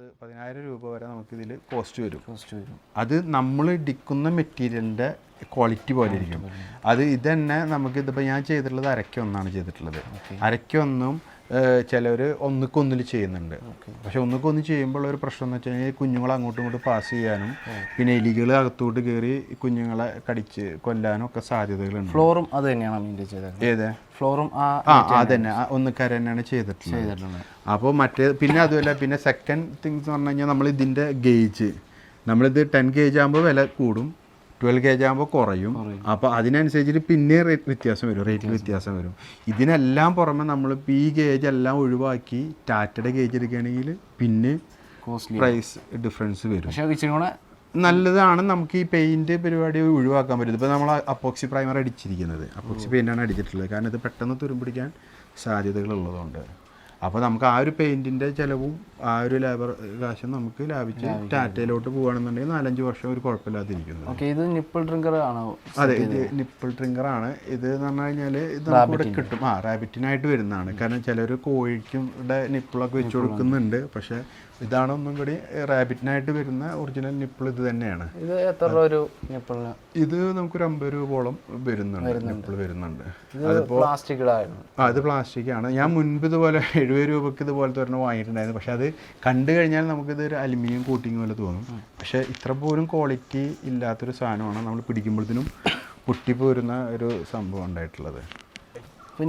പത്ത് പതിനായിരം രൂപ വരെ നമുക്ക് ഇതിൽ കോസ്റ്റ് വരും. കോസ്റ്റ് വരും. അത് നമ്മൾ ഇടിക്കുന്ന മെറ്റീരിയലിന്റെ ക്വാളിറ്റി പോലെ ഇരിക്കും. അത് ഇതന്നെ നമുക്ക് ഇതിപ്പോൾ ഞാൻ ചെയ്തിട്ടുള്ളത് അരക്കൊന്നാണ് ചെയ്തിട്ടുള്ളത്. അരക്കൊന്നും ചിലർ ഒന്നിക്കൊന്നിൽ ചെയ്യുന്നുണ്ട്. പക്ഷെ ഒന്നിക്കൊന്നിൽ ചെയ്യുമ്പോൾ ഒരു പ്രശ്നം എന്ന് വെച്ച് കഴിഞ്ഞാൽ കുഞ്ഞുങ്ങളെ അങ്ങോട്ടും ഇങ്ങോട്ടും പാസ് ചെയ്യാനും പിന്നെ എലികൾ അകത്തോട്ട് കയറി കുഞ്ഞുങ്ങളെ കടിച്ച് കൊല്ലാനും ഒക്കെ സാധ്യതകളുണ്ട്. ഫ്ലോറും അത് തന്നെയാണ് ചെയ്തത് ഏത്? ഫ്ലോറും ആ ആ അതന്നെ ആ തന്നെയാണ് ചെയ്തിട്ടുള്ളത്. അപ്പോൾ മറ്റേ പിന്നെ അതുമല്ല പിന്നെ സെക്കൻഡ് തിങ്സ് എന്ന് പറഞ്ഞു കഴിഞ്ഞാൽ നമ്മൾ ഇതിന്റെ ഗേജ് നമ്മളിത് ടെൻ ഗേജ് ആകുമ്പോൾ വില കൂടും. ട്വൽവ് കെ ജി ആകുമ്പോൾ കുറയും. അപ്പോൾ അതിനനുസരിച്ചിട്ട് പിന്നെ റേറ്റ് വ്യത്യാസം വരും. റേറ്റിൽ വ്യത്യാസം വരും. ഇതിനെല്ലാം പുറമെ നമ്മൾ ഈ ഗേജ് എല്ലാം ഒഴിവാക്കി ടാറ്റയുടെ ഗേജ് എടുക്കുകയാണെങ്കിൽ പിന്നെ പ്രൈസ് ഡിഫറൻസ് വരും. നല്ലതാണ് നമുക്ക് ഈ പെയിന്റ് പരിപാടി ഒഴിവാക്കാൻ പറ്റും. ഇപ്പോൾ നമ്മൾ അപ്പോക്സി പ്രൈമർ അടിച്ചിരിക്കുന്നത്. അപ്പോക്സി പെയിന്റാണ് അടിച്ചിട്ടുള്ളത്. കാരണം ഇത് പെട്ടെന്ന് തുരുമ്പിടിക്കാൻ സാധ്യതകളുള്ളതുകൊണ്ട്. അപ്പോൾ നമുക്ക് ആ ഒരു പെയിന്റിന്റെ ചിലവും ആ ഒരു ലേബർ കാശും നമുക്ക് ലാഭിച്ച് ടാറ്റയിലോട്ട് പോകുകയാണെന്നുണ്ടെങ്കിൽ നാലഞ്ച് വർഷം ഒരു കുഴപ്പമില്ലാതിരിക്കുന്നത് ഇത് നിപ്പിൾ ഡ്രിങ്കർ ആണോ അതെ ഇത് നിപ്പിൾ ഡ്രിങ്കർ ആണ്. ഇത് എന്ന് പറഞ്ഞു കഴിഞ്ഞാൽ ഇത് നമുക്ക് ഇവിടെ കിട്ടും. ആ റാബിറ്റിനായിട്ട് വരുന്നതാണ്. കാരണം ചിലർ കോഴിക്കും നിപ്പിളൊക്കെ വെച്ച് കൊടുക്കുന്നുണ്ട്. പക്ഷേ ഇതാണ് ഒന്നും കൂടി റാബിറ്റിനായിട്ട് വരുന്ന ഒറിജിനൽ നിപ്പിൾ ഇത് തന്നെയാണ്. ഇത് എത്ര രൂപ ഒരു നിപ്പിളിന്? ഇത് നമുക്കൊരു അമ്പത് രൂപയോളം വരുന്നുണ്ട് നിപ്പിൾ വരുന്നുണ്ട്. അത് പ്ലാസ്റ്റിക്കിലായിരുന്നു ആ ഇത് പ്ലാസ്റ്റിക് ആണ് ഞാൻ മുൻപ് ഇതുപോലെ എഴുപത് രൂപക്ക് ഇതുപോലത്തെ ഒരെണ്ണം വാങ്ങിയിട്ടുണ്ടായിരുന്നു. പക്ഷെ അത് കണ്ടു കഴിഞ്ഞാൽ നമുക്കിത് ഒരു അലുമിനിയം കോട്ടിങ് പോലെ തോന്നും. പക്ഷെ ഇത്ര പോലും ക്വാളിറ്റി ഇല്ലാത്തൊരു സാധനമാണ് നമ്മൾ പിടിക്കുമ്പോഴത്തേനും പൊട്ടിപ്പോരുന്ന ഒരു സംഭവം ഉണ്ടായിട്ടുള്ളത്.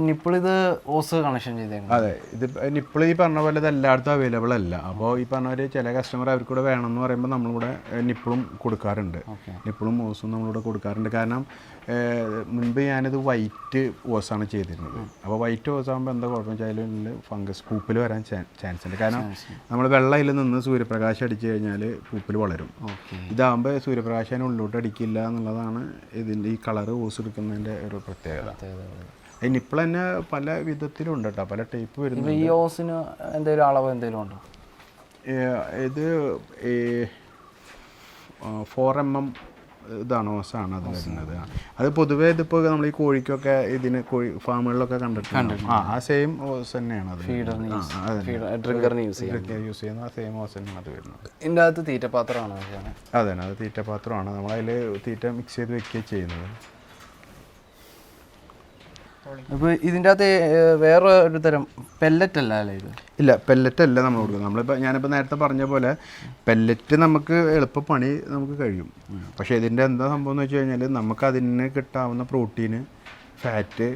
നിപ്പിൾ ഇത് ഓസ് കണക്ഷൻ ചെയ്തേക്കണം? അതെ ഇത് നിപ്പിൾ ഈ പറഞ്ഞ പോലെ ഇത് എല്ലായിടത്തും അവൈലബിൾ അല്ല. അപ്പോൾ ഈ പറഞ്ഞ പോലെ ചില കസ്റ്റമർ അവർക്കൂടെ വേണം എന്ന് പറയുമ്പോൾ നമ്മളിവിടെ നിപ്പിളും കൊടുക്കാറുണ്ട്. നിപ്പിളും ഓസും നമ്മളിവിടെ കൊടുക്കാറുണ്ട്. കാരണം മുൻപ് ഞാനിത് വൈറ്റ് ഓസാണ് ചെയ്തിരുന്നത്. അപ്പോൾ വൈറ്റ് ഓസ് ആകുമ്പോൾ എന്താ കുഴപ്പം വെച്ചാൽ ഫംഗസ് പൂപ്പിൽ വരാൻ ചാൻസ് ഉണ്ട്. കാരണം നമ്മൾ വെള്ളയിൽ നിന്ന് സൂര്യപ്രകാശം അടിച്ചു കഴിഞ്ഞാൽ പൂപ്പിൽ വളരും. ഇതാകുമ്പോൾ സൂര്യപ്രകാശം ഉള്ളിലോട്ട് അടിക്കില്ല എന്നുള്ളതാണ് ഇതിന്റെ ഈ കളറ് ഓസ് എടുക്കുന്നതിന്റെ ഒരു പ്രത്യേകത. ഈ നിപ്പിൾ തന്നെ പല വിധത്തിലുണ്ട് കേട്ടോ പല ടൈപ്പ് വരുന്നത് ഈ ഓസിന് എന്തെങ്കിലും അളവ് എന്തെങ്കിലും ഉണ്ടോ? ഇത് ഈ ഫോർ എം എം ഇതാണ് ഓസാണ് അത് വരുന്നത്. അത് പൊതുവേ ഇതിപ്പോൾ നമ്മൾ ഈ കോഴിക്കൊക്കെ ഇതിന് കോഴി ഫാമുകളിലൊക്കെ കണ്ടിട്ടുണ്ട്. ആ ആ സെയിം ഓസ് തന്നെയാണ് അത്. ഡ്രിങ്കറിന് യൂസ് യൂസ് ചെയ്യുന്ന ആ സെയിം ഓസ് തന്നെയാണ് അത് വരുന്നത്. ഇതിന്റെ അകത്ത് തീറ്റപാത്രമാണ് അതെ അത് തീറ്റപാത്രമാണ്. നമ്മളതിൽ തീറ്റ മിക്സ് ചെയ്ത് വെക്കുകയും ചെയ്യുന്നത്. ഇപ്പോൾ ഇതിന്റെ അകത്ത് വേറെ ഒരു തരം പെല്ലറ്റ് അല്ല അല്ലേ ഇത്? ഇല്ല പെല്ലറ്റ് അല്ല നമ്മൾ കൊടുക്കുന്നത്. നമ്മളിപ്പോൾ ഞാനിപ്പോൾ നേരത്തെ പറഞ്ഞ പോലെ പെല്ലറ്റ് നമുക്ക് എളുപ്പ പണി നമുക്ക് കഴിയും. പക്ഷേ ഇതിന്റെ എന്താ സംഭവം എന്ന് വെച്ച് കഴിഞ്ഞാൽ നമുക്ക് അതിന് കിട്ടാവുന്ന പ്രോട്ടീന് ഫാറ്റ്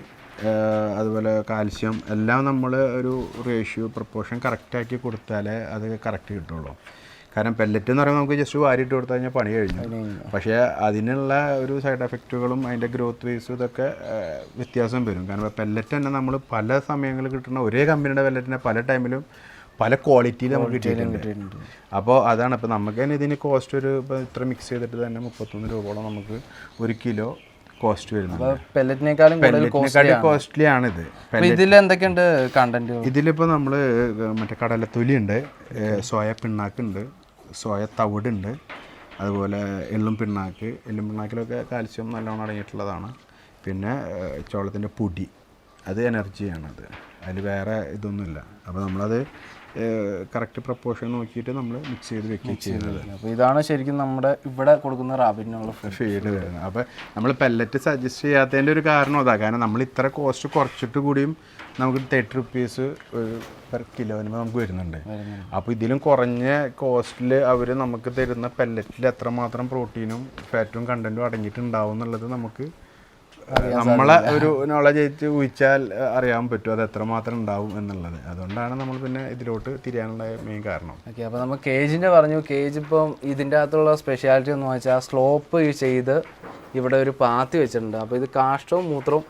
അതുപോലെ കാൽസ്യം എല്ലാം നമ്മൾ ഒരു റേഷ്യോ പ്രപ്പോർഷൻ കറക്റ്റാക്കി കൊടുത്താലേ അത് കറക്റ്റ് കിട്ടുള്ളൂ. കാരണം പെല്ലറ്റ് എന്ന് പറയുമ്പോൾ നമുക്ക് ജസ്റ്റ് വാരിയിട്ട് കൊടുത്തു കഴിഞ്ഞാൽ പണി കഴിഞ്ഞു. പക്ഷേ അതിനുള്ള ഒരു സൈഡ് എഫക്റ്റുകളും അതിന്റെ ഗ്രോത്ത് വേസും ഇതൊക്കെ വ്യത്യാസം വരും. കാരണം പെല്ലറ്റ് തന്നെ നമ്മൾ പല സമയങ്ങളിൽ കിട്ടുന്ന ഒരേ കമ്പനിയുടെ പെല്ലറ്റിനെ പല ടൈമിലും പല ക്വാളിറ്റിയിൽ നമുക്ക് കിട്ടിയിട്ടുണ്ട്. അപ്പോൾ അതാണ്. ഇപ്പോൾ നമുക്ക് തന്നെ ഇതിന് കോസ്റ്റ് ഒരു ഇപ്പോൾ ഇത്ര മിക്സ് ചെയ്തിട്ട് തന്നെ മുപ്പത്തൊന്ന് രൂപയോളം നമുക്ക് ഒരു കിലോ കോസ്റ്റ് അപ്പോൾ പെല്ലറ്റിനേക്കാളും കോസ്റ്റ്ലി ആണിത്. അപ്പോൾ ഇതിൽ എന്തൊക്കെയുണ്ട് കണ്ടന്റ് ഇതിലിപ്പോൾ നമ്മൾ മറ്റേ കടലത്തൊലി ഉണ്ട് സോയ പിണ്ണാക്കുണ്ട് സോയ തവിടുണ്ട്. അതുപോലെ എള്ളും പിണ്ണാക്ക്. എള്ളും പിണ്ണാക്കിലൊക്കെ കാൽസ്യം നല്ലോണം അടങ്ങിയിട്ടുള്ളതാണ്. പിന്നെ ചോളത്തിന്റെ പൊടി. അത് എനർജിയാണത് അതിൽ വേറെ ഇതൊന്നുമില്ല. അപ്പോൾ നമ്മളത് കറക്റ്റ് പ്രപ്പോർഷൻ നോക്കിയിട്ട് നമ്മൾ മിക്സ് ചെയ്ത് വെക്കുകയും ചെയ്യുന്നത്. അപ്പോൾ ഇതാണ് ശരിക്കും നമ്മുടെ ഇവിടെ കൊടുക്കുന്ന റാബിറ്റിനുള്ള ഫ്രഷ് ഫീഡ് വരുന്നത്. അപ്പോൾ നമ്മൾ പെല്ലറ്റ് സജസ്റ്റ് ചെയ്യാത്തതിന്റെ ഒരു കാരണം അതാണ് കാരണം നമ്മൾ ഇത്ര കോസ്റ്റ് കുറച്ചിട്ട് കൂടിയും നമുക്ക് തേർട്ടി റുപ്പീസ് പെർ കിലോന് നമുക്ക് വരുന്നുണ്ട്. അപ്പോൾ ഇതിലും കുറഞ്ഞ കോസ്റ്റിൽ അവർ നമുക്ക് തരുന്ന പെല്ലറ്റിൽ എത്രമാത്രം പ്രോട്ടീനും ഫാറ്റും കണ്ടന്റും അടങ്ങിയിട്ടുണ്ടാവും എന്നുള്ളത് നമുക്ക് നമ്മളെ ഒരു നോളജ് ആയിട്ട് ഊഹിച്ചാൽ അറിയാൻ പറ്റും. അത് എത്രമാത്രം ഉണ്ടാവും എന്നുള്ളത്. അതുകൊണ്ടാണ് നമ്മൾ പിന്നെ ഇതിലോട്ട് തിരിയാനുള്ള മെയിൻ കാരണം. ഓക്കെ അപ്പോൾ നമ്മൾ കേജിന്റെ പറഞ്ഞു. കേജ് ഇപ്പം ഇതിന്റെ അകത്തുള്ള സ്പെഷ്യാലിറ്റി എന്ന് വെച്ചാൽ സ്ലോപ്പ് ചെയ്ത് ഇവിടെ ഒരു പാത്തി വെച്ചിട്ടുണ്ട്. അപ്പോൾ ഇത് കാഷ്ടവും മൂത്രവും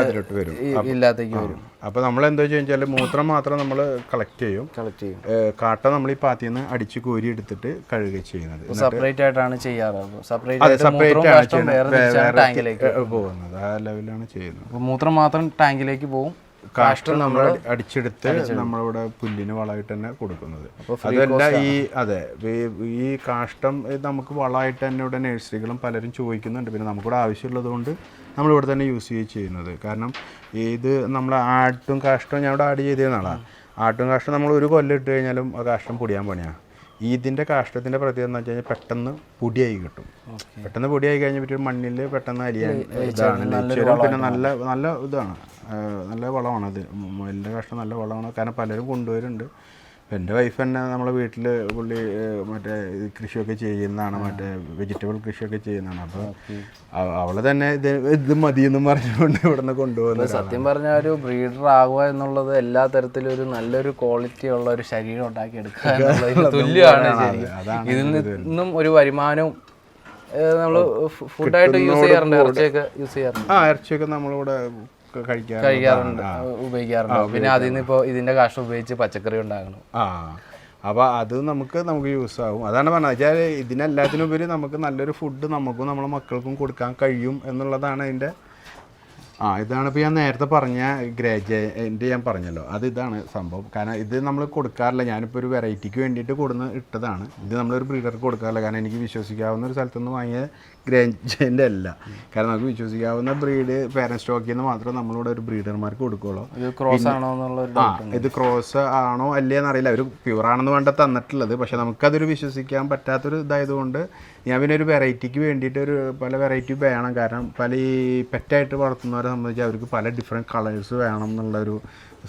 അതിലോട്ട് വരും. ഇല്ലാത്തേക്ക് വരും. അപ്പോൾ നമ്മൾ എന്താ വെച്ചാൽ മൂത്രം മാത്രം നമ്മൾ കളക്ട് ചെയ്യും. കളക്ട് ചെയ്യും. കാട്ട നമ്മൾ ഈ പാത്തി നിന്ന് അടിച്ച് കോരി എടുത്തിട്ട് കഴുകുക ചെയ്യുന്നത്. സെപ്പറേറ്റ് ആയിട്ടാണ് ചെയ്യാറ്. സെപ്പറേറ്റ് സെപ്പറേറ്റ് ആണ് ചെയ്യുന്നത്. ടാങ്കിലേക്ക് പോകുന്നത്. ആ ലെവലാണ് ചെയ്യുന്നത്. മൂത്രം മാത്രം ടാങ്കിലേക്ക് പോകും. കാഷ്ടം നമ്മൾ അടിച്ചെടുത്ത് നമ്മളിവിടെ പുല്ലിന് വളമായിട്ട് തന്നെ കൊടുക്കുന്നത്. അതല്ല ഈ അതെ ഈ- കാഷ്ടം നമുക്ക് വളമായിട്ട് തന്നെ ഇവിടെ നഴ്സറികളും പലരും ചോദിക്കുന്നുണ്ട്. പിന്നെ നമുക്കിവിടെ ആവശ്യമുള്ളത് കൊണ്ട് നമ്മളിവിടെ തന്നെ യൂസ് ചെയ്യുന്നത്. കാരണം ഇത് നമ്മൾ ആട്ടും കാഷ്ടവും ഞാൻ ഇവിടെ ആഡ് ചെയ്തതെന്നാളാണ് ആട്ടും കാഷ്ടം നമ്മൾ ഒരു കൊല്ലം ഇട്ട് കഴിഞ്ഞാലും ആ കാഷ്ടം പൊടിയാൻ പണിയാണ് ഇതിന്റെ കാഷ്ടത്തിന്റെ പ്രത്യേകത എന്ന് വെച്ച് കഴിഞ്ഞാൽ പെട്ടെന്ന് പൊടിയായി കിട്ടും. പെട്ടെന്ന് പൊടിയായി കഴിഞ്ഞാൽ പിന്നെ മണ്ണിൽ പെട്ടെന്ന് അലിയാൻ ഇതാണ്. പിന്നെ നല്ല നല്ല ഇതാണ്. നല്ല വളമാണ് അത് മുയലിന്റെ കാഷ്ടം നല്ല വളമാണ്. കാരണം പലരും കൊണ്ടുവരുന്നുണ്ട്. എന്റെ വൈഫ് തന്നെ നമ്മളെ വീട്ടിൽ പുള്ളി മറ്റേ കൃഷിയൊക്കെ ചെയ്യുന്നതാണ് മറ്റേ വെജിറ്റബിൾ കൃഷിയൊക്കെ ചെയ്യുന്നതാണ്. അപ്പോൾ അവൾ തന്നെ ഇത് ഇത് മതിയെന്നും പറഞ്ഞുകൊണ്ട് ഇവിടുന്ന് കൊണ്ടുപോകുന്നത് സത്യം പറഞ്ഞാൽ ഒരു ബ്രീഡർ ആകുക എന്നുള്ളത് എല്ലാ തരത്തിലും ഒരു നല്ലൊരു ക്വാളിറ്റി ഉള്ള ഒരു ശരീരം ഉണ്ടാക്കി എടുക്കുക തുല്യമാണ് ഇതിൽ നിന്നും ഒരു വരുമാനവും നമ്മൾ ഫുഡായിട്ട് യൂസ് ചെയ്യാറുണ്ട് ഇറച്ചിയൊക്കെ യൂസ് ചെയ്യാറുണ്ട്. ആ ഇറച്ചിയൊക്കെ നമ്മളിവിടെ കഴിക്കാറുണ്ട്. ഉപയോഗിക്കാറുണ്ട്. പിന്നെ അതിൽ നിന്ന് ഇപ്പോൾ ഇതിന്റെ കാഷ് ഉപയോഗിച്ച് പച്ചക്കറി ഉണ്ടാകണം ആ. അപ്പോൾ അത് നമുക്ക് നമുക്ക് യൂസ് ആകും അതാണ് പറഞ്ഞത്. വെച്ചാൽ ഇതിനെല്ലാത്തിനുപരി നമുക്ക് നല്ലൊരു ഫുഡ് നമുക്കും നമ്മളെ മക്കൾക്കും കൊടുക്കാൻ കഴിയും എന്നുള്ളതാണ് അതിന്റെ ആ ഇതാണ് ഇപ്പോൾ ഞാൻ നേരത്തെ പറഞ്ഞ ഗ്രാജുവേറ്റ് ഞാൻ പറഞ്ഞല്ലോ. അത് ഇതാണ് സംഭവം. കാരണം ഇത് നമ്മൾ കൊടുക്കാറില്ല. ഞാനിപ്പോൾ ഒരു വെറൈറ്റിക്ക് വേണ്ടിയിട്ട് കൊടുന്ന് ഇട്ടതാണ്. ഇത് നമ്മളൊരു ബ്രീഡർക്ക് കൊടുക്കാറില്ല. കാരണം എനിക്ക് വിശ്വസിക്കാവുന്ന ഒരു സ്ഥലത്തുനിന്ന് വാങ്ങിയ ഗ്രാജന്റെ അല്ല കാരണം നമുക്ക് വിശ്വസിക്കാവുന്ന ബ്രീഡ് പേരൻ സ്റ്റോക്കിൽ നിന്ന് മാത്രം നമ്മളിവിടെ ഒരു ബ്രീഡർമാർക്ക് കൊടുക്കുകയുള്ളൂ ഇത് ക്രോസ് ആണോ എന്നുള്ള ഒരു ആ ഇത് ക്രോസ് ആണോ അല്ലേ എന്നറിയില്ല. അവർ പ്യൂർ ആണെന്ന് വേണ്ട തന്നിട്ടുള്ളത്. പക്ഷെ നമുക്കതൊരു വിശ്വസിക്കാൻ പറ്റാത്തൊരു ഇതായതുകൊണ്ട് ഞാൻ പിന്നെ ഒരു വെറൈറ്റിക്ക് വേണ്ടിയിട്ട് ഒരു പല വെറൈറ്റി വേണം. കാരണം പല ഈ പെറ്റായിട്ട് വളർത്തുന്നവരെ സംബന്ധിച്ച് അവർക്ക് പല ഡിഫറെന്റ് കളേഴ്സ് വേണം എന്നുള്ളൊരു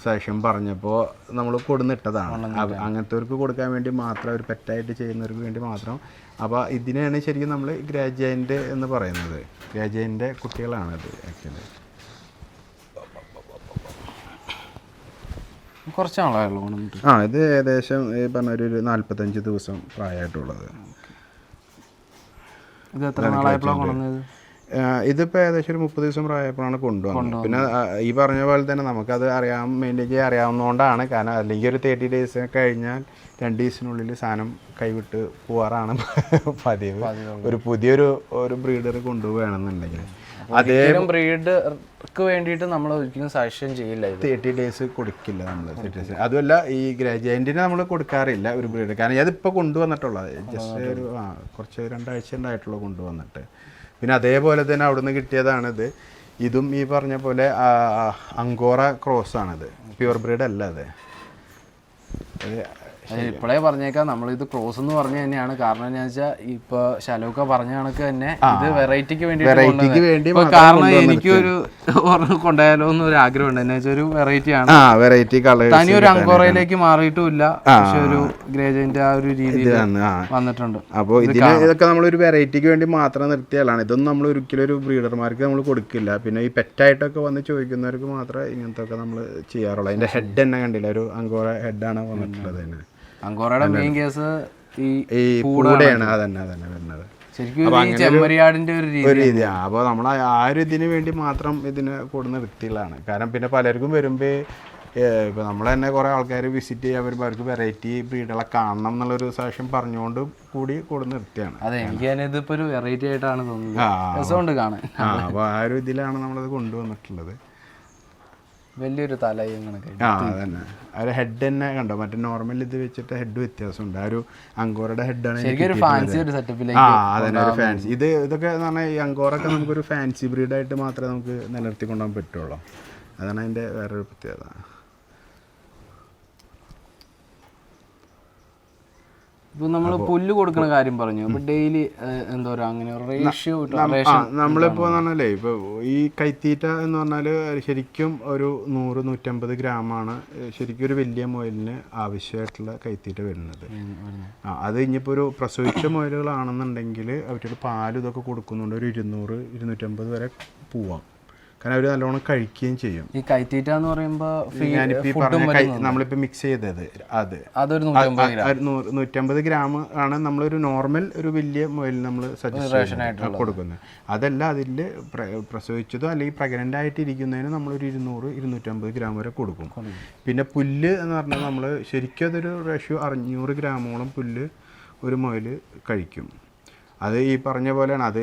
സജഷൻ പറഞ്ഞപ്പോൾ നമ്മൾ കൊടുന്നിട്ടതാണ്. അങ്ങനത്തെവർക്ക് കൊടുക്കാൻ വേണ്ടി മാത്രം ഒരു പെറ്റായിട്ട് ചെയ്യുന്നവർക്ക് വേണ്ടി മാത്രം. അപ്പോൾ ഇതിനെയാണ് ശരിക്കും നമ്മൾ ഗ്രാജുവന്റ് എന്ന് പറയുന്നത്. ഗ്രാജുവന്റെ കുട്ടികളാണത് ആക്ച്വലി കുറച്ചാളായുള്ളൂ ആ ഇത് ഏകദേശം ഈ പറഞ്ഞ ഒരു നാല്പത്തഞ്ച് ദിവസം പ്രായമായിട്ടുള്ളത്. ഇത് എത്ര നാളായപ്പോഴാണ് കൊണ്ടുവന്നത്? ഇതിപ്പോൾ ഏകദേശം ഒരു മുപ്പത് ദിവസം പ്രായപ്പോഴാണ് കൊണ്ടുവന്നത്. പിന്നെ ഈ പറഞ്ഞ പോലെ തന്നെ നമുക്കത് അറിയാൻ മെയിന്റെയിൻ ചെയ്യാൻ അറിയാവുന്നതുകൊണ്ടാണ്. കാരണം അല്ലെങ്കിൽ ഒരു തേർട്ടി ഡേയ്സ് കഴിഞ്ഞാൽ രണ്ട് ദിവസത്തിനുള്ളിൽ സാധനം കൈവിട്ട് പോവാറാണ് പതിവ്. ഒരു പുതിയൊരു ഒരു ബ്രീഡർ കൊണ്ടുപോകണമെന്നുണ്ടെങ്കിൽ അതേ ബ്രീഡ് ബ്രീഡർക്ക് വേണ്ടിയിട്ട് നമ്മൾ ഒരിക്കലും സജഷൻ ചെയ്യില്ല തേർട്ടി ഡേയ്സ് കൊടുക്കില്ല നമ്മൾ അതുമല്ല ഈ ഗ്രാജുവേറ്റിന് നമ്മൾ കൊടുക്കാറില്ല ഒരു ബ്രീഡ് കാരണം അതിപ്പോൾ കൊണ്ടുവന്നിട്ടുള്ളത്. ജസ്റ്റ് ഒരു ആ കുറച്ച് രണ്ടാഴ്ച ഉണ്ടായിട്ടുള്ളൂ കൊണ്ടുവന്നിട്ട്. പിന്നെ അതേപോലെ തന്നെ അവിടുന്ന് കിട്ടിയതാണിത്. ഇതും ഈ പറഞ്ഞ പോലെ അങ്കോറ ക്രോസ് ആണിത് പ്യുവർ ബ്രീഡ് അല്ല അത് ഇപ്പോഴേ പറഞ്ഞേക്കാം നമ്മളിത് ക്ലോസ് എന്ന് പറഞ്ഞു തന്നെയാണ്. കാരണം എന്താ വെച്ചാൽ ഇപ്പൊ ശലോക്ക പറഞ്ഞ കണക്ക് തന്നെ ഇത് വെറൈറ്റിക്ക് വേണ്ടി വെറൈറ്റിക്ക് വേണ്ടി കാരണം എനിക്കൊരു കൊണ്ടുപോയാലോ എന്നൊരു ആഗ്രഹം ഉണ്ട് എന്താ വെച്ചാൽ ഒരു വെറൈറ്റി ആണ്. വെറൈറ്റി കളർ തനി ഒരു അങ്കോറയിലേക്ക് മാറിയിട്ടുമില്ല. പക്ഷെ ഒരു ഗ്രേജന്റെ ആ ഒരു രീതിയിൽ വന്നിട്ടുണ്ട്. അപ്പോൾ ഇതിന് ഇതൊക്കെ നമ്മൾ ഒരു വെറൈറ്റിക്ക് വേണ്ടി മാത്രം നിർത്തിയാലാണ്. ഇതൊന്നും നമ്മൾ ഒരിക്കലും ഒരു ബ്രീഡർമാർക്ക് നമ്മൾ കൊടുക്കില്ല. പിന്നെ ഈ പെറ്റായിട്ടൊക്കെ വന്ന് ചോദിക്കുന്നവർക്ക് മാത്രമേ ഇങ്ങനത്തെ ഒക്കെ നമ്മൾ ചെയ്യാറുള്ളൂ. അതിന്റെ ഹെഡ് തന്നെ കണ്ടില്ല. ഒരു അങ്കോറ ഹെഡാണ് വന്നിട്ടുള്ളത് തന്നെ. അങ്കോറയുടെ മെയിൻ കേസ് ഈ ഈ പൂടയാണ് അതന്നെ അതന്നെ വരുന്നത് ശരിക്കും ചെമ്മരിയാടിന്റെ ഒരു രീതി. അപ്പോൾ നമ്മൾ ആ ഒരു ഇതിന് വേണ്ടി മാത്രം ഇതിന് കൂടുന്ന നിർത്തിയുള്ളതാണ് കാരണം പിന്നെ പലർക്കും വരുമ്പോൾ ഇപ്പോൾ നമ്മൾ തന്നെ കുറേ ആൾക്കാർ വിസിറ്റ് ചെയ്യാൻ വരുമ്പോൾ അവർക്ക് വെറൈറ്റി ബ്രീഡുകളെ കാണണം എന്നുള്ളൊരു സാക്ഷ്യം പറഞ്ഞുകൊണ്ട് കൂടി കൂടുന്ന നിർത്തിയാണ്. അതെ എനിക്ക് തന്നെ ഇതിപ്പോ ഒരു വെറൈറ്റി ആയിട്ടാണ് തോന്നുന്നത്. രസമുണ്ട് കാണാൻ. അപ്പോൾ ആ ഒരു ഇതിലാണ് നമ്മളത് കൊണ്ടുവന്നിട്ടുള്ളത്. വലിയൊരു തലയും കണക്ക് ആ അതന്നെ. ഒരു ഹെഡ് തന്നെ കണ്ടോ? മറ്റേ നോർമൽ ഇത് വെച്ചിട്ട് ഹെഡ് വ്യത്യാസമുണ്ട്. ആ ഒരു അങ്കോറയുടെ ഹെഡാണ് ഫാൻസി ഒരു സെറ്റപ്പിലേക്ക് ആ അതന്നെ ഒരു ഫാൻസി ഇത് ഇതൊക്കെ എന്ന് പറഞ്ഞാൽ ഈ അങ്കോറൊക്കെ നമുക്കൊരു ഫാൻസി ബ്രീഡായിട്ട് മാത്രമേ നമുക്ക് നിലനിർത്തിക്കൊണ്ടുപോകാൻ പറ്റുള്ളൂ. അതാണ് അതിന്റെ വേറൊരു പ്രത്യേകത. ഇപ്പൊ നമ്മൾ പുല്ല് കൊടുക്കുന്ന കാര്യം പറഞ്ഞു. അപ്പൊ ഡെയിലി എന്താ പറയുക അങ്ങനെ റേഷ്യോ നമ്മളിപ്പോ പറഞ്ഞാലേ ഇപ്പൊ ഈ കൈത്തീറ്റ എന്ന് പറഞ്ഞാൽ ശരിക്കും ഒരു നൂറ് നൂറ്റമ്പത് ഗ്രാമാണ് ശരിക്കും ഒരു വലിയ മുയലിന് ആവശ്യമായിട്ടുള്ള കൈത്തീറ്റ വരുന്നത്. ആ അത് ഇനിയിപ്പോ ഒരു പ്രസവിച്ച മുയലുകളാണെന്നുണ്ടെങ്കിൽ അവരുടെ പാലും ഇതൊക്കെ കൊടുക്കുന്നുണ്ട്. ഒരു ഇരുന്നൂറ് ഇരുന്നൂറ്റമ്പത് വരെ പോവാം. കാരണം അവർ നല്ലോണം കഴിക്കുകയും ചെയ്യും. ഈ കൈത്തീറ്റ എന്ന് പറയുമ്പോ നമ്മളിപ്പോ മിക്സ് ചെയ്തത്. അത്. അതൊരു നൂറ്റമ്പത് ഗ്രാം. ആണ് നമ്മളൊരു നോർമൽ ഒരു വലിയ മുയൽ നമ്മൾ സജസ്റ്റ് കൊടുക്കുന്നത്. അതല്ല അതിൽ പ്രസവിച്ചതോ അല്ലെങ്കിൽ പ്രഗ്നന്റ് ആയിട്ടിരിക്കുന്നതിന് നമ്മളൊരു ഇരുന്നൂറ് ഇരുന്നൂറ്റമ്പത് ഗ്രാം വരെ കൊടുക്കും. പിന്നെ പുല്ല് എന്ന് പറഞ്ഞാൽ നമ്മൾ ശരിക്കും അതൊരു റേഷ്യോ അറുന്നൂറ് ഗ്രാമോളം പുല്ല് ഒരു മുയൽ കഴിക്കും. അത് ഈ പറഞ്ഞ പോലെയാണ്. അത്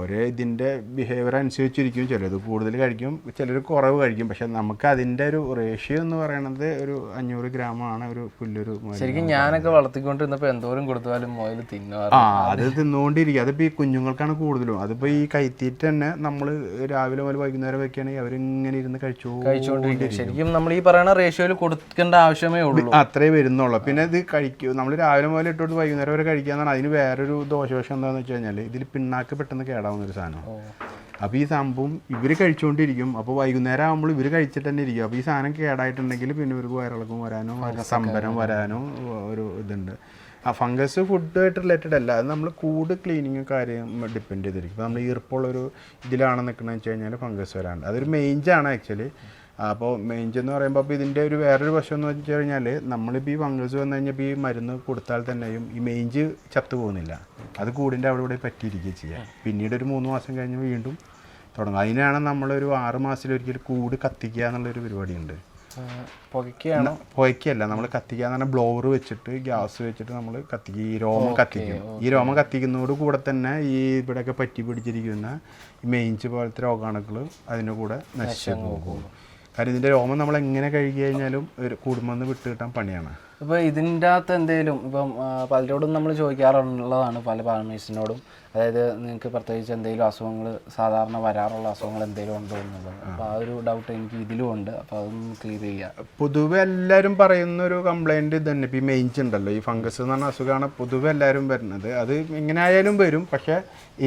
ഒരേ ഇതിന്റെ ബിഹേവിയർ അനുസരിച്ചിരിക്കും. ചിലത് കൂടുതൽ കഴിക്കും ചിലർ കുറവ് കഴിക്കും. പക്ഷെ നമുക്ക് അതിന്റെ ഒരു റേഷ്യോ എന്ന് പറയുന്നത് ഒരു അഞ്ഞൂറ് ഗ്രാമാണ് ഒരു പുല്ലൊരു. ശരിക്കും ഞാനൊക്കെ വളർത്തിക്കൊണ്ടിരുന്നപ്പോൾ എന്തോരം കൊടുത്താലും മുയൽ തിന്നുക ആ അത് തിന്നുകൊണ്ടിരിക്കും. അതിപ്പോൾ ഈ കുഞ്ഞുങ്ങൾക്കാണ് കൂടുതലും. അതിപ്പോൾ ഈ കൈത്തീറ്റ തന്നെ നമ്മൾ രാവിലെ മുതൽ വൈകുന്നേരം വെക്കുകയാണെങ്കിൽ അവരിങ്ങനെ ഇരുന്ന് കഴിച്ചു കഴിച്ചുകൊണ്ടിരിക്കും. ശരിക്കും നമ്മൾ ഈ പറയുന്ന റേഷ്യോയിൽ കൊടുക്കേണ്ട ആവശ്യമേ ഉള്ളൂ. അത്രേ വരുന്നുള്ളൂ. പിന്നെ ഇത് കഴിക്കും നമ്മൾ രാവിലെ മുതൽ ഇട്ടുകൊണ്ട് വൈകുന്നേരം വരെ എന്നാണ് അതിന് വേറൊരു ദോഷവശം എന്താണെന്ന് വെച്ച് കഴിഞ്ഞാൽ ഇതിൽ പിണ്ണാക്ക് പെട്ടെന്ന് കേടാവുന്ന ഒരു സാധനം അപ്പോൾ ഈ സംഭവം ഇവർ കഴിച്ചുകൊണ്ടിരിക്കും അപ്പോൾ വൈകുന്നേരം ആകുമ്പോൾ ഇവർ കഴിച്ചിട്ട് തന്നെ ഇരിക്കും. അപ്പോൾ ഈ സാധനം കേടായിട്ടുണ്ടെങ്കിൽ പിന്നെ ഇവർക്ക് വയറിളക്കം വരാനോ സംഭരം വരാനോ ഒരു ഇതുണ്ട്. ആ ഫംഗസ് ഫുഡുമായിട്ട് റിലേറ്റഡ് അല്ല. അത് നമ്മൾ കൂട് ക്ലീനിങ് കാര്യം ഡിപ്പെൻഡ് ചെയ്തിരിക്കും. ഇപ്പോൾ നമ്മൾ ഈർപ്പുള്ളൊരു ഇതിലാണ് നിൽക്കണമെന്ന് വെച്ച് കഴിഞ്ഞാൽ ഫംഗസ് വരാണ്ട് അതൊരു മെയിൻജാണ് ആക്ച്വലി അപ്പോൾ മെയിഞ്ച് എന്ന് പറയുമ്പോൾ അപ്പോൾ ഇതിന്റെ ഒരു വേറൊരു വശം എന്ന് വെച്ച് കഴിഞ്ഞാൽ നമ്മളിപ്പോൾ ഈ ഫംഗസ് വന്നു കഴിഞ്ഞാൽ ഈ മരുന്ന് കൊടുത്താൽ തന്നെയും ഈ മെയിഞ്ച് ചത്തു പോകുന്നില്ല. അത് കൂടിന്റെ അവിടെ ഇവിടെ പറ്റിയിരിക്കുകയും ചെയ്യുക പിന്നീട് ഒരു മൂന്ന് മാസം കഴിഞ്ഞ് വീണ്ടും തുടങ്ങും. അതിനാണ് നമ്മളൊരു ആറ് മാസത്തിലൊരിക്കൽ കൂട് കത്തിക്കുക എന്നുള്ളൊരു പരിപാടിയുണ്ട്. പുകയ്ക്കാണ് പുകയ്ക്കല്ല നമ്മൾ കത്തിക്കുക എന്ന് പറഞ്ഞാൽ ബ്ലോവർ വെച്ചിട്ട് ഗ്യാസ് വെച്ചിട്ട് നമ്മൾ കത്തിക്കുക ഈ രോമം കത്തിക്കും. ഈ രോമം കത്തിക്കുന്നതോട് കൂടെ തന്നെ ഈ ഇവിടെയൊക്കെ പറ്റി പിടിച്ചിരിക്കുന്ന മെയിൻസ് പോലത്തെ രോഗാണുക്കൾ അതിന്റെ കൂടെ നശിച്ചു പോകും. കാരണം ഇതിന്റെ രോമം നമ്മൾ എങ്ങനെ കഴുകി കഴിഞ്ഞാലും ഒരു കുടുംബം വിട്ട് കിട്ടാൻ പണിയാണ്. ഇപ്പോൾ ഇതിന്റെ അകത്ത് എന്തെങ്കിലും ഇപ്പം പലരോടും നമ്മൾ ചോദിക്കാറുള്ളതാണ് പല പാർമേഴ്സിനോടും അതായത് നിങ്ങൾക്ക് പ്രത്യേകിച്ച് എന്തെങ്കിലും അസുഖങ്ങൾ സാധാരണ വരാറുള്ള അസുഖങ്ങൾ എന്തെങ്കിലും ഉണ്ടോ എന്നുള്ളത്. അപ്പോൾ ആ ഒരു ഡൗട്ട് എനിക്ക് ഇതിലും ഉണ്ട്. അപ്പോൾ അതൊന്ന് ക്ലിയർ ചെയ്യുക പൊതുവെ എല്ലാവരും പറയുന്ന ഒരു കംപ്ലൈന്റ് തന്നെ. ഇപ്പോൾ ഈ മെയിൻസ് ഉണ്ടല്ലോ. ഈ ഫംഗസ് എന്ന് പറഞ്ഞ അസുഖമാണ് പൊതുവെ എല്ലാവരും വരുന്നത്. അത് എങ്ങനെ ആയാലും വരും. പക്ഷേ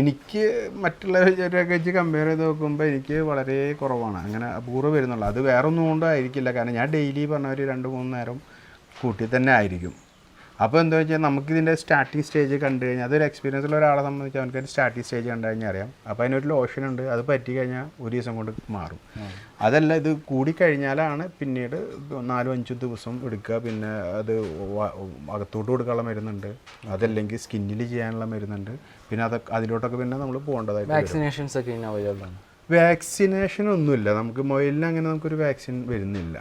എനിക്ക് മറ്റുള്ളവരൊക്കെ വെച്ച് കമ്പയർ ചെയ്ത് നോക്കുമ്പോൾ എനിക്ക് വളരെ കുറവാണ്. അങ്ങനെ അപൂർവം വരുന്നുള്ളൂ. അത് വേറൊന്നും കൊണ്ടും ആയിരിക്കില്ല. കാരണം ഞാൻ ഡെയിലി പറഞ്ഞ ഒരു രണ്ട് മൂന്ന് നേരം കൂട്ടി തന്നെ ആയിരിക്കും. അപ്പോൾ എന്താ വെച്ചാൽ നമുക്കിതിന്റെ സ്റ്റാർട്ടിങ് സ്റ്റേജ് കണ്ടു കഴിഞ്ഞാൽ അതൊരു എക്സ്പീരിയൻസ് ഉള്ള ഒരാളെ സംബന്ധിച്ച് അവനക്ക് സ്റ്റാർട്ടിങ് സ്റ്റേജ് കണ്ടു കഴിഞ്ഞാൽ അറിയാം. അപ്പോൾ അതിനൊരു ലോഷൻ ഉണ്ട് അത് പറ്റി കഴിഞ്ഞാൽ ഒരു ദിവസം കൊണ്ട് മാറും. അതല്ല ഇത് കൂടിക്കഴിഞ്ഞാലാണ് പിന്നീട് നാലും അഞ്ചും ദിവസം എടുക്കുക. പിന്നെ അത് അകത്തോട്ട് കൊടുക്കാനുള്ള മരുന്നുണ്ട് അതല്ലെങ്കിൽ സ്കിന്നിൽ ചെയ്യാനുള്ള മരുന്നുണ്ട്. പിന്നെ അതൊക്കെ അതിലോട്ടൊക്കെ പിന്നെ നമ്മൾ പോകേണ്ടതായിട്ട്. വാക്സിനേഷൻസ് ഒക്കെ അവൈലബിൾ ആണ്. വാക്സിനേഷൻ ഒന്നുമില്ല. നമുക്ക് മൊയിലിന് അങ്ങനെ നമുക്കൊരു വാക്സിൻ വരുന്നില്ല.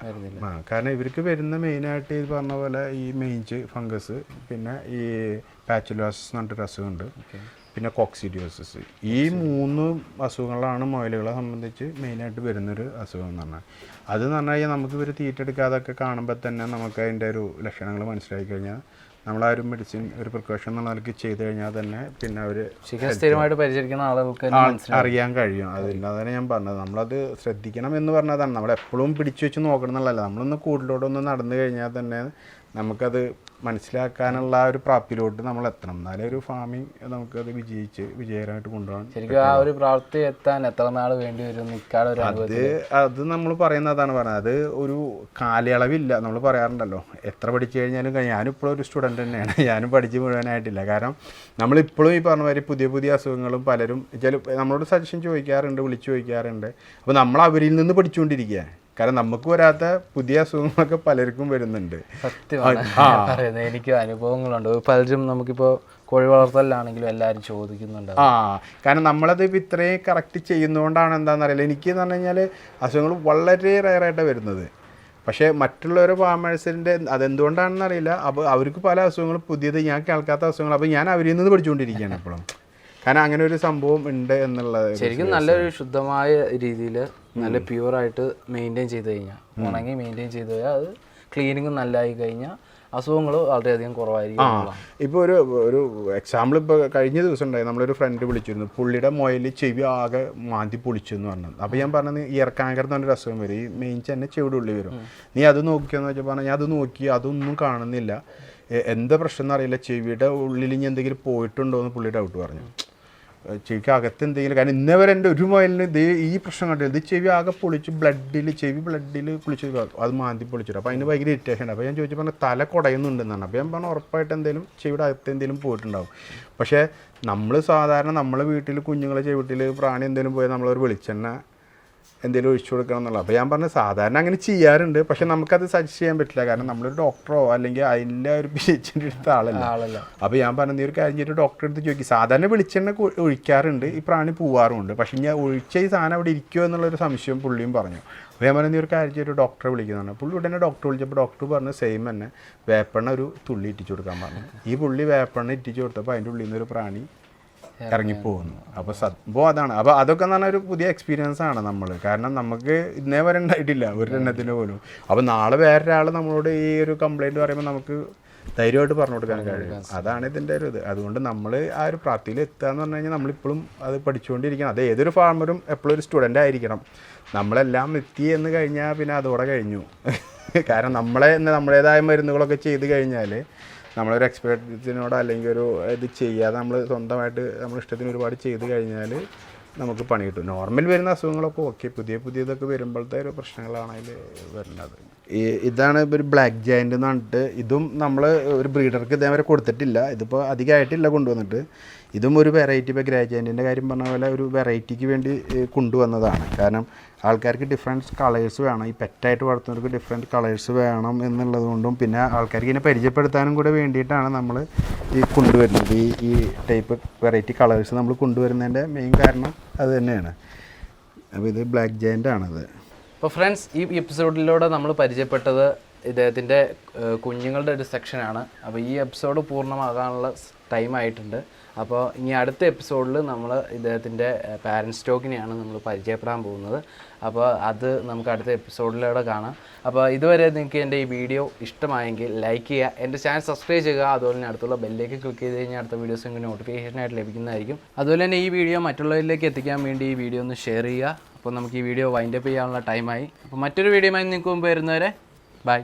ആ കാരണം ഇവർക്ക് വരുന്ന മെയിനായിട്ട് ഈ പറഞ്ഞ പോലെ ഈ മെയിൻസ് ഫംഗസ് പിന്നെ ഈ പാച്ചുലോസിസ് എന്ന് പറഞ്ഞിട്ടൊരു അസുഖമുണ്ട്. പിന്നെ കോക്സിഡിയോസിസ്. ഈ മൂന്ന് അസുഖങ്ങളാണ് മൊയിലുകളെ സംബന്ധിച്ച് മെയിനായിട്ട് വരുന്നൊരു അസുഖം എന്ന് പറഞ്ഞാൽ. അത് പറഞ്ഞു കഴിഞ്ഞാൽ നമുക്ക് ഇവർ തീറ്റെടുക്കാതൊക്കെ കാണുമ്പോൾ തന്നെ നമുക്ക് അതിന്റെ ഒരു ലക്ഷണങ്ങൾ മനസ്സിലാക്കി കഴിഞ്ഞാൽ നമ്മൾ ആ ഒരു മെഡിസിൻ ഒരു പ്രിക്കോഷൻ എന്നുള്ള നിലയ്ക്ക് ചെയ്ത് കഴിഞ്ഞാൽ തന്നെ പിന്നെ അവർ സ്ഥിരമായിട്ട് പരിചരിക്കുന്ന ആളുകൾക്ക് തന്നെ അറിയാൻ കഴിയും. അതില്ലാതെ ഞാൻ പറഞ്ഞത്. നമ്മളത് ശ്രദ്ധിക്കണം എന്ന് പറഞ്ഞതാണ്. നമ്മൾ എപ്പോഴും പിടിച്ചു വെച്ച് നോക്കണം എന്നുള്ളതല്ല. നമ്മളൊന്ന് കൂടുതലോടൊന്ന് നടന്നു കഴിഞ്ഞാൽ തന്നെ നമുക്കത് മനസ്സിലാക്കാനുള്ള ആ ഒരു പ്രാപ്തിയിലോട്ട് നമ്മൾ എത്തണം. എന്നാലേ ഒരു ഫാമിംഗ് നമുക്കത് വിജയിച്ച് വിജയകരമായിട്ട് കൊണ്ടുപോകാൻ ശരിക്കും ആ ഒരു പ്രാപ്തി എത്താൻ എത്ര നാൾ വേണ്ടി വരും ഒരു അത് അത് നമ്മൾ പറയുന്നതാണ് പറഞ്ഞത്. അത് ഒരു കാലയളവില്ല. നമ്മൾ പറയാറുണ്ടല്ലോ എത്ര പഠിച്ചു കഴിഞ്ഞാലും ഞാനിപ്പോഴും ഒരു സ്റ്റുഡന്റ് തന്നെയാണ്. ഞാനും പഠിച്ച് മുഴുവനായിട്ടില്ല. കാരണം നമ്മളിപ്പോഴും ഈ പറഞ്ഞ മാതിരി പുതിയ പുതിയ അസുഖങ്ങളും പലരും ചില നമ്മളോട് സജഷൻ ചോദിക്കാറുണ്ട് വിളിച്ചു ചോദിക്കാറുണ്ട്. അപ്പോൾ നമ്മൾ അവരിൽ നിന്ന് പഠിച്ചുകൊണ്ടിരിക്കുക കാരണം നമുക്ക് വരാത്ത പുതിയ അസുഖങ്ങളൊക്കെ പലർക്കും വരുന്നുണ്ട്. സത്യമാണ്. പറയുന്നത് എനിക്ക് അനുഭവങ്ങളുണ്ട്. പലരും നമുക്കിപ്പോൾ കോഴി വളർത്തലാണെങ്കിലും എല്ലാവരും ചോദിക്കുന്നുണ്ട്. ആ കാരണം നമ്മളത് ഇപ്പം ഇത്രയും കറക്റ്റ് ചെയ്യുന്നതുകൊണ്ടാണ് എന്താണെന്നറിയില്ല എനിക്ക് എന്ന് പറഞ്ഞു കഴിഞ്ഞാൽ അസുഖങ്ങൾ വളരെ റയറായിട്ടാണ് വരുന്നത്. പക്ഷേ മറ്റുള്ളവരെ ഫാമേഴ്സിന്റെ അതെന്തുകൊണ്ടാണെന്ന് അറിയില്ല. അപ്പോൾ അവർക്ക് പല അസുഖങ്ങളും പുതിയത് ഞാൻ കേൾക്കാത്ത അസുഖങ്ങൾ. അപ്പോൾ ഞാൻ അവരിൽ നിന്ന് പഠിച്ചുകൊണ്ടിരിക്കുകയാണ് എപ്പോഴും കാരണം അങ്ങനെ ഒരു സംഭവം ഉണ്ട് എന്നുള്ളത് ശരിക്കും നല്ലൊരു ശുദ്ധമായ രീതിയിൽ നല്ല പ്യുവറായിട്ട് മെയിന്റെയിൻ ചെയ്ത് കഴിഞ്ഞാൽ ഉണങ്ങി മെയിന്റെയിൻ ചെയ്ത് കഴിഞ്ഞാൽ അത് ക്ലീനിങ് നല്ലതായി കഴിഞ്ഞാൽ അസുഖങ്ങൾ വളരെയധികം കുറവായിരിക്കും ആ ഇപ്പോൾ ഒരു ഒരു എക്സാമ്പിൾ ഇപ്പോൾ കഴിഞ്ഞ ദിവസം ഉണ്ടായി. നമ്മളൊരു ഫ്രണ്ട് വിളിച്ചിരുന്നു. പുള്ളിയുടെ മുയൽ ചെവി ആകെ മാന്തി പൊളിച്ചു എന്ന് പറഞ്ഞത്. അപ്പോൾ ഞാൻ പറഞ്ഞത് ഇയർ കാങ്കർ എന്ന് പറഞ്ഞൊരു അസുഖം വരും. ഈ മെയിൻ തന്നെ ചെവിടെ ഉള്ളി വരും. നീ അത് നോക്കിയെന്ന് വെച്ചാൽ പറഞ്ഞാൽ ഞാൻ അത് നോക്കി അതൊന്നും കാണുന്നില്ല. എന്താ പ്രശ്നം എന്നറിയില്ല ചെവിയുടെ ഉള്ളിൽ ഇനി എന്തെങ്കിലും പോയിട്ടുണ്ടോ എന്ന് പുള്ളി ഡൗട്ട് പറഞ്ഞു. ചെവിക്ക് അകത്ത് എന്തെങ്കിലും കാരണം ഇന്നേ വരെ എന്റെ ഒരു മൈലിന് ഇത് ഈ പ്രശ്നം കണ്ടില്ല? ഇത് ചെവി ആകെ പൊളിച്ച് ബ്ലഡിൽ ചെവി ബ്ലഡിൽ പൊളിച്ച് അത് മാന്തി പൊളിച്ചിട്ട്. അപ്പോൾ അതിന് ഭയങ്കര ഇറിറ്റേഷൻ ഉണ്ട് അപ്പോൾ ഞാൻ ചോദിച്ചു പറഞ്ഞാൽ തല കുടയുന്നുണ്ടെന്നാണ്. അപ്പോൾ ഞാൻ പറഞ്ഞു ഉറപ്പായിട്ട് എന്തെങ്കിലും ചെവിയുടെ അകത്ത് എന്തെങ്കിലും പോയിട്ടുണ്ടാവും. പക്ഷേ നമ്മൾ സാധാരണ നമ്മളെ വീട്ടിൽ കുഞ്ഞുങ്ങളെ ചെവിട്ടിൽ പ്രാണി എന്തെങ്കിലും പോയാൽ നമ്മളൊരു വെളിച്ചെണ്ണ എന്തെങ്കിലും ഒഴിച്ചു കൊടുക്കണം എന്നുള്ളത്. അപ്പോൾ ഞാൻ പറഞ്ഞു സാധാരണ അങ്ങനെ ചെയ്യാറുണ്ട്. പക്ഷെ നമുക്കത് സജസ്റ്റ് ചെയ്യാൻ പറ്റില്ല. കാരണം നമ്മളൊരു ഡോക്ടറോ അല്ലെങ്കിൽ അതിന്റെ ഒരു പേഷ്യന്റെ അടുത്ത ആളല്ല. ആളല്ല. അപ്പോൾ ഞാൻ പറഞ്ഞു നീ ഒരു കാര്യം ചെയ്തിട്ട് ഡോക്ടറെ അടുത്ത് ചോദിക്കും. സാധാരണ വെളിച്ചെണ്ണ ഒഴിക്കാറുണ്ട്. ഈ പ്രാണി പോവാറുമുണ്ട്. പക്ഷെ ഞാൻ ഒഴിച്ച ഈ സാധനം അവിടെ ഇരിക്കുമോ എന്നുള്ളൊരു സംശയം പുള്ളിയും പറഞ്ഞു. അപ്പോൾ ഞാൻ പറഞ്ഞു നീ ഒരു കാര്യം ചെയ്തിട്ട് ഡോക്ടറെ വിളിക്കുന്നതാണ് പുള്ളി ഉടനെ ഡോക്ടർ വിളിച്ചപ്പോൾ ഡോക്ടർ പറഞ്ഞു സെയിം തന്നെ. വേപ്പെണ്ണ ഒരു തുള്ളി ഇറ്റിച്ചു കൊടുക്കാൻ പറഞ്ഞു. ഈ പുള്ളി വേപ്പെണ്ണ ഇറ്റിച്ചു കൊടുത്തപ്പോൾ അതിന്റെ ഉള്ളിൽ നിന്ന് ഒരു പ്രാണി ഇറങ്ങിപ്പോകുന്നു. അപ്പോൾ സംഭവം അതാണ്. അപ്പോൾ അതൊക്കെ എന്ന് പറഞ്ഞാൽ ഒരു പുതിയ എക്സ്പീരിയൻസ് ആണ് നമ്മൾ കാരണം നമുക്ക് ഇന്നേ വരെ ഉണ്ടായിട്ടില്ല ഒരു എണ്ണത്തിന് പോലും. അപ്പോൾ നാളെ വേറൊരാൾ നമ്മളോട് ഈ ഒരു കംപ്ലൈന്റ് പറയുമ്പോൾ നമുക്ക് ധൈര്യമായിട്ട് പറഞ്ഞു കൊടുക്കാൻ കഴിയും. അതാണ് ഇതിന്റെ ഒരു ഇത്. അതുകൊണ്ട് നമ്മൾ ആ ഒരു പ്രാപ്തിയിൽ എത്തുക എന്ന് പറഞ്ഞു കഴിഞ്ഞാൽ നമ്മളിപ്പോഴും അത് പഠിച്ചുകൊണ്ടിരിക്കണം. അത് ഏതൊരു ഫാർമറും എപ്പോഴും ഒരു സ്റ്റുഡന്റ് ആയിരിക്കണം. നമ്മളെല്ലാം എത്തി എന്ന് കഴിഞ്ഞാൽ പിന്നെ അതോടെ കഴിഞ്ഞു. കാരണം നമ്മളെ നമ്മുടേതായ മരുന്നുകളൊക്കെ ചെയ്ത് കഴിഞ്ഞാൽ നമ്മളൊരു എക്സ്പെർട്ടിനോട് അല്ലെങ്കിൽ ഒരു ഇത് ചെയ്യാതെ നമ്മൾ സ്വന്തമായിട്ട് നമ്മൾ ഇഷ്ടത്തിന് ഒരുപാട് ചെയ്ത് കഴിഞ്ഞാൽ നമുക്ക് പണി കിട്ടും. നോർമൽ വരുന്ന അസുഖങ്ങളൊക്കെ ഓക്കെ പുതിയ പുതിയതൊക്കെ വരുമ്പോഴത്തെ ഒരു പ്രശ്നങ്ങളാണ് അതിൽ വരുന്നത്. ഇതാണ് ഒരു ബ്ലാക്ക് ജയന്റ് എന്ന് പറഞ്ഞിട്ട് ഇതും നമ്മൾ ഒരു ബ്രീഡർക്ക് ഇതേവരെ കൊടുത്തിട്ടില്ല. ഇതിപ്പോൾ അധികമായിട്ടില്ല കൊണ്ടുവന്നിട്ട്. ഇതും ഒരു വെറൈറ്റി ഇപ്പോൾ ഗ്രാജുവേറ്റിന്റെ കാര്യം പറഞ്ഞ പോലെ ഒരു വെറൈറ്റിക്ക് വേണ്ടി കൊണ്ടുവന്നതാണ്. കാരണം ആൾക്കാർക്ക് ഡിഫറെന്റ് കളേഴ്സ് വേണം. ഈ പെറ്റായിട്ട് വളർത്തുന്നവർക്ക് ഡിഫറെന്റ് കളേഴ്സ് വേണം എന്നുള്ളത് കൊണ്ടും പിന്നെ ആൾക്കാർക്ക് ഇതിനെ പരിചയപ്പെടുത്താനും കൂടെ വേണ്ടിയിട്ടാണ് നമ്മൾ ഈ കൊണ്ടുവരുന്നത്. ഈ ഈ ടൈപ്പ് വെറൈറ്റി കളേഴ്സ് നമ്മൾ കൊണ്ടുവരുന്നതിന്റെ മെയിൻ കാരണം അത് തന്നെയാണ്. അപ്പോൾ ഇത് ബ്ലാക്ക് ജയന്റ് ആണത് അപ്പോൾ ഫ്രണ്ട്സ് ഈ എപ്പിസോഡിലൂടെ നമ്മൾ പരിചയപ്പെട്ടത് ഇദ്ദേഹത്തിന്റെ കുഞ്ഞുങ്ങളുടെ ഒരു സെക്ഷനാണ് അപ്പോൾ ഈ എപ്പിസോഡ് പൂർണമാകാനുള്ള ടൈം ആയിട്ടുണ്ട്. അപ്പോൾ ഇനി അടുത്ത എപ്പിസോഡിൽ നമ്മൾ ഇദ്ദേഹത്തിന്റെ പാരൻസ് സ്റ്റോക്കിനെയാണ് നമ്മൾ പരിചയപ്പെടാൻ പോകുന്നത്. അപ്പോൾ അത് നമുക്ക് അടുത്ത എപ്പിസോഡിലൂടെ കാണാം. അപ്പോൾ ഇതുവരെ നിങ്ങൾക്ക് എന്റെ ഈ വീഡിയോ ഇഷ്ടമായെങ്കിൽ ലൈക്ക് ചെയ്യുക. എന്റെ ചാനൽ സബ്സ്ക്രൈബ് ചെയ്യുക. അതുപോലെ തന്നെ അടുത്തുള്ള ബെല്ലേക്ക് ക്ലിക്ക് ചെയ്ത് കഴിഞ്ഞാൽ അടുത്ത വീഡിയോസ് നിങ്ങൾക്ക് നോട്ടിഫിക്കേഷനായിട്ട് ലഭിക്കുന്നതായിരിക്കും. അതുപോലെ തന്നെ ഈ വീഡിയോ മറ്റുള്ളവരിലേക്ക് എത്തിക്കാൻ വേണ്ടി ഈ വീഡിയോ ഒന്ന് ഷെയർ ചെയ്യുക. അപ്പോൾ നമുക്ക് ഈ വീഡിയോ വൈൻഡപ്പ് ചെയ്യാനുള്ള ടൈമായി അപ്പോൾ മറ്റൊരു വീഡിയോയുമായി നിങ്ങൾക്ക് മുമ്പ് വരുന്നവരെ ബൈ